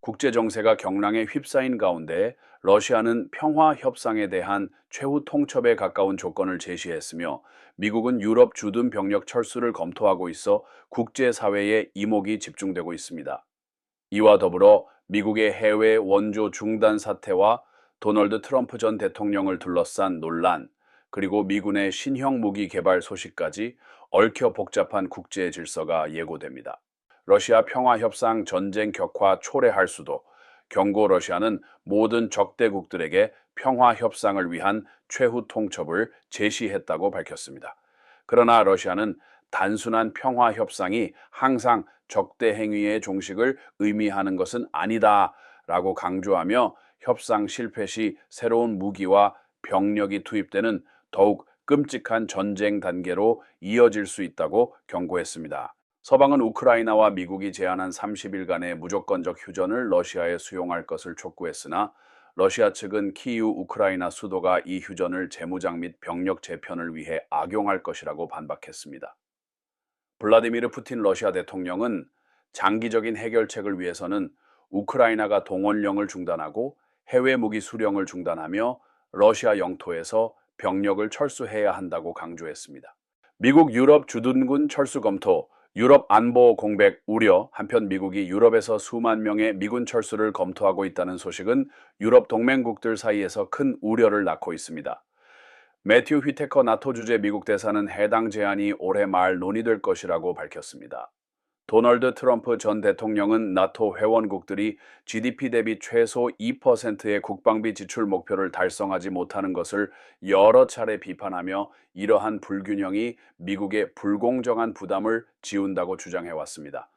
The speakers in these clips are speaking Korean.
국제 정세가 경랑에 휩싸인 가운데 러시아는 평화 협상에 대한 최후 통첩에 가까운 조건을 제시했으며 미국은 유럽 주둔 병력 철수를 검토하고 있어 국제 사회의 이목이 집중되고 있습니다. 이와 더불어 미국의 해외 원조 중단 사태와 도널드 트럼프 전 대통령을 둘러싼 논란, 그리고 미군의 신형 무기 개발 소식까지 얽혀 복잡한 국제 질서가 예고됩니다. 러시아 평화 협상 전쟁 격화 초래할 수도 경고 러시아는 모든 적대국들에게 평화 협상을 위한 최후 통첩을 제시했다고 밝혔습니다. 그러나 러시아는 단순한 평화 협상이 항상 적대 행위의 종식을 의미하는 것은 아니다 라고 강조하며 협상 실패 시 새로운 무기와 병력이 투입되는 더욱 끔찍한 전쟁 단계로 이어질 수 있다고 경고했습니다. 서방은 우크라이나와 미국이 제안한 30일간의 무조건적 휴전을 러시아에 수용할 것을 촉구했으나 러시아 측은 키이우 우크라이나 수도가 이 휴전을 재무장 및 병력 재편을 위해 악용할 것이라고 반박했습니다. 블라디미르 푸틴 러시아 대통령은 장기적인 해결책을 위해서는 우크라이나가 동원령을 중단하고 해외 무기 수령을 중단하며 러시아 영토에서 병력을 철수해야 한다고 강조했습니다. 미국 유럽 주둔군 철수 검토, 유럽 안보 공백 우려, 한편 미국이 유럽에서 수만 명의 미군 철수를 검토하고 있다는 소식은 유럽 동맹국들 사이에서 큰 우려를 낳고 있습니다. 매튜 휘테커 나토 주재 미국 대사는 해당 제안이 올해 말 논의될 것이라고 밝혔습니다. 도널드 트럼프 전 대통령은 나토 회원국들이 GDP 대비 최소 2%의 국방비 지출 목표를 달성하지 못하는 것을 여러 차례 비판하며 이러한 불균형이 미국의 불공정한 부담을 지운다고 주장해 왔습니다.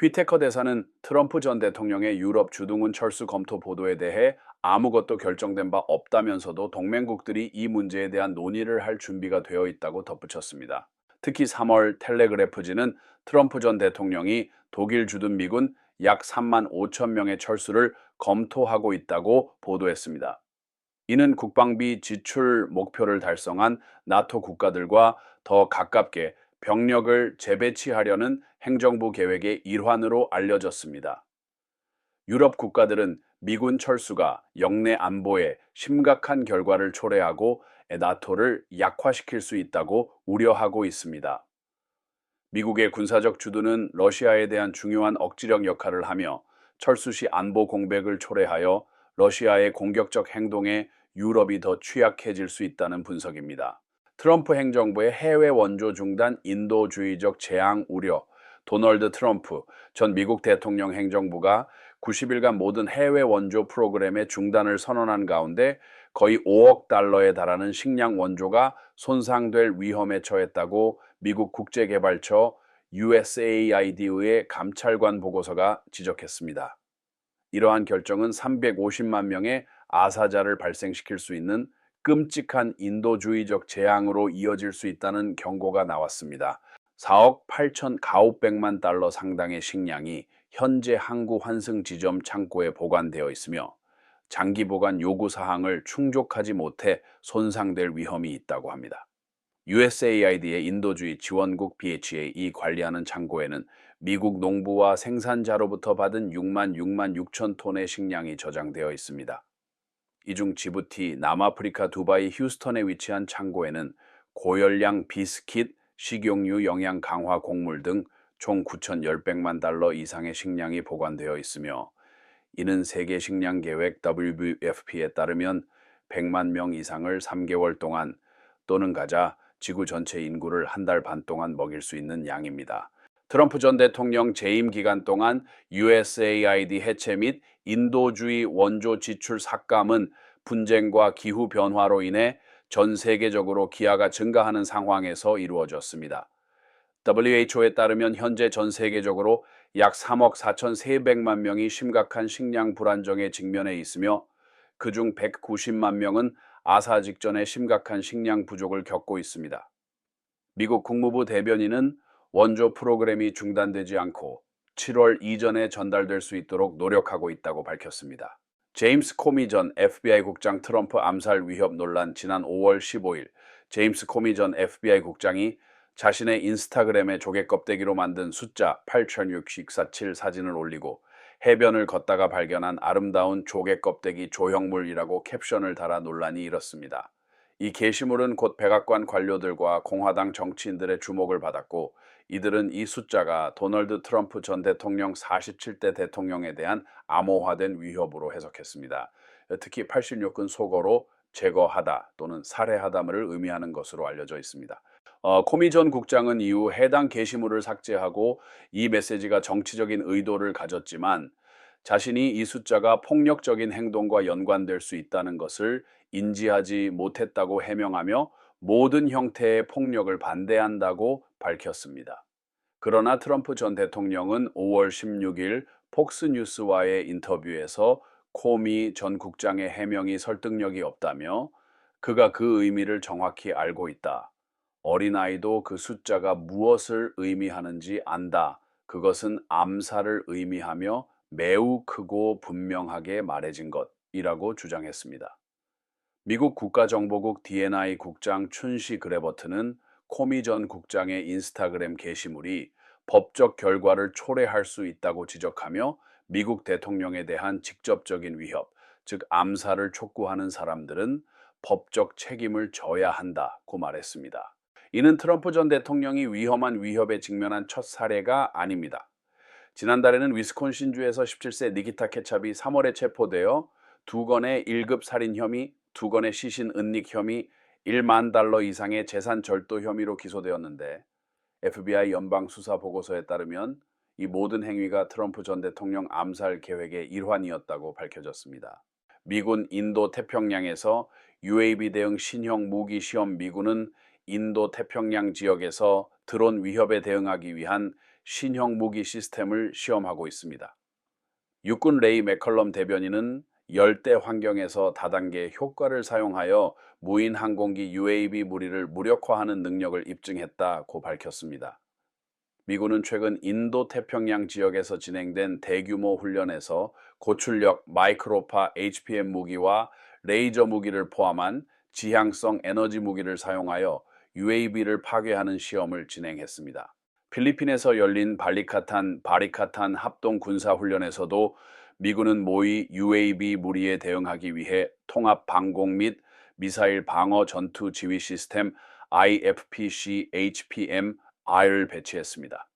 휘테커 대사는 트럼프 전 대통령의 유럽 주둔군 철수 검토 보도에 대해 아무것도 결정된 바 없다면서도 동맹국들이 이 문제에 대한 논의를 할 준비가 되어 있다고 덧붙였습니다. 특히 3월 텔레그래프지는 트럼프 전 대통령이 독일 주둔 미군 약 3만 5천 명의 철수를 검토하고 있다고 보도했습니다. 이는 국방비 지출 목표를 달성한 나토 국가들과 더 가깝게 병력을 재배치하려는 행정부 계획의 일환으로 알려졌습니다. 유럽 국가들은 미군 철수가 영내 안보에 심각한 결과를 초래하고 나토를 약화시킬 수 있다고 우려하고 있습니다. 미국의 군사적 주둔은 러시아에 대한 중요한 억지력 역할을 하며 철수 시 안보 공백을 초래하여 러시아의 공격적 행동에 유럽이 더 취약해질 수 있다는 분석입니다. 트럼프 행정부의 해외 원조 중단 인도주의적 재앙 우려, 도널드 트럼프 전 미국 대통령 행정부가 90일간 모든 해외 원조 프로그램의 중단을 선언한 가운데 거의 5억 달러에 달하는 식량 원조가 손상될 위험에 처했다고 미국 국제개발처 USAID의 감찰관 보고서가 지적했습니다. 이러한 결정은 350만 명의 아사자를 발생시킬 수 있는 끔찍한 인도주의적 재앙으로 이어질 수 있다는 경고가 나왔습니다. 4억 8천 9백만 달러 상당의 식량이 현재 항구 환승 지점 창고에 보관되어 있으며 장기 보관 요구 사항을 충족하지 못해 손상될 위험이 있다고 합니다. USAID의 인도주의 지원국 BHA 이 관리하는 창고에는 미국 농부와 생산자로부터 받은 6만 6만 6천 톤의 식량이 저장되어 있습니다. 이 중 지부티, 남아프리카 두바이 휴스턴에 위치한 창고에는 고열량 비스킷, 식용유 영양 강화 곡물 등 총 9,100만 달러 이상의 식량이 보관되어 있으며 이는 세계 식량 계획 WFP에 따르면 100만 명 이상을 3개월 동안 또는 가자 지구 전체 인구를 한 달 반 동안 먹일 수 있는 양입니다. 트럼프 전 대통령 재임 기간 동안 USAID 해체 및 인도주의 원조 지출 삭감은 분쟁과 기후 변화로 인해 전 세계적으로 기아가 증가하는 상황에서 이루어졌습니다. WHO에 따르면 현재 전 세계적으로 약 3억 4,300만 명이 심각한 식량 불안정에 직면해 있으며 그중 190만 명은 아사 직전에 심각한 식량 부족을 겪고 있습니다. 미국 국무부 대변인은 원조 프로그램이 중단되지 않고 7월 이전에 전달될 수 있도록 노력하고 있다고 밝혔습니다. 제임스 코미 전 FBI 국장 트럼프 암살 위협 논란 지난 5월 15일 제임스 코미 전 FBI 국장이 자신의 인스타그램에 조개 껍데기로 만든 숫자 806447 사진을 올리고 해변을 걷다가 발견한 아름다운 조개 껍데기 조형물이라고 캡션을 달아 논란이 일었습니다. 이 게시물은 곧 백악관 관료들과 공화당 정치인들의 주목을 받았고 이들은 이 숫자가 도널드 트럼프 전 대통령 47대 대통령에 대한 암호화된 위협으로 해석했습니다. 특히 86은 속어로 제거하다 또는 살해하다를 의미하는 것으로 알려져 있습니다. 어, 코미 전 국장은 이후 해당 게시물을 삭제하고 이 메시지가 정치적인 의도를 가졌지만 자신이 이 숫자가 폭력적인 행동과 연관될 수 있다는 것을 인지하지 못했다고 해명하며 모든 형태의 폭력을 반대한다고 밝혔습니다. 그러나 트럼프 전 대통령은 5월 16일 폭스뉴스와의 인터뷰에서 코미 전 국장의 해명이 설득력이 없다며 그가 그 의미를 정확히 알고 있다. 어린아이도 그 숫자가 무엇을 의미하는지 안다. 그것은 암살을 의미하며 매우 크고 분명하게 말해진 것이라고 주장했습니다. 미국 국가정보국 DNI 국장 춘시 그레버트는 코미 전 국장의 인스타그램 게시물이 법적 결과를 초래할 수 있다고 지적하며 미국 대통령에 대한 직접적인 위협, 즉 암살을 촉구하는 사람들은 법적 책임을 져야 한다고 말했습니다. 이는 트럼프 전 대통령이 위험한 위협에 직면한 첫 사례가 아닙니다. 지난달에는 위스콘신주에서 17세 니키타 케찹이 3월에 체포되어 두 건의 1급 살인 혐의, 두 건의 시신 은닉 혐의, 1만 달러 이상의 재산 절도 혐의로 기소되었는데 FBI 연방 수사 보고서에 따르면 이 모든 행위가 트럼프 전 대통령 암살 계획의 일환이었다고 밝혀졌습니다. 미군 인도 태평양에서 UAV 대응 신형 무기 시험 미군은 인도 태평양 지역에서 드론 위협에 대응하기 위한 신형 무기 시스템을 시험하고 있습니다. 육군 레이 맥컬럼 대변인은 열대 환경에서 다단계 효과를 사용하여 무인 항공기 UAV 무리를 무력화하는 능력을 입증했다고 밝혔습니다. 미군은 최근 인도 태평양 지역에서 진행된 대규모 훈련에서 고출력 마이크로파 HPM 무기와 레이저 무기를 포함한 지향성 에너지 무기를 사용하여 UAV를 파괴하는 시험을 진행했습니다. 필리핀에서 열린 발리카탄 바리카탄 합동 군사 훈련에서도 미군은 모의 UAV 무리에 대응하기 위해 통합 방공 및 미사일 방어 전투 지휘 시스템 IFPC HPM R을 배치했습니다.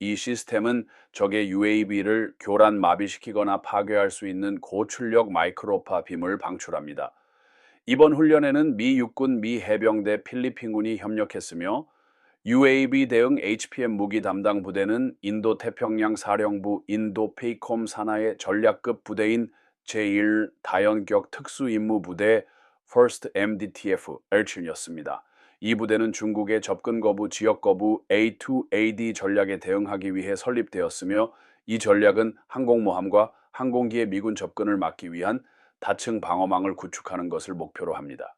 이 시스템은 적의 UAV를 교란 마비시키거나 파괴할 수 있는 고출력 마이크로파 빔을 방출합니다. 이번 훈련에는 미 육군, 미 해병대, 필리핀군이 협력했으며 UAV 대응 HPM 무기 담당 부대는 인도 태평양 사령부 인도 페이콤 산하의 전략급 부대인 제1 다연격 특수임무 부대 First MDTF L춘이었습니다. 이 부대는 중국의 접근 거부, 지역 거부 A2AD 전략에 대응하기 위해 설립되었으며 이 전략은 항공모함과 항공기의 미군 접근을 막기 위한 다층 방어망을 구축하는 것을 목표로 합니다.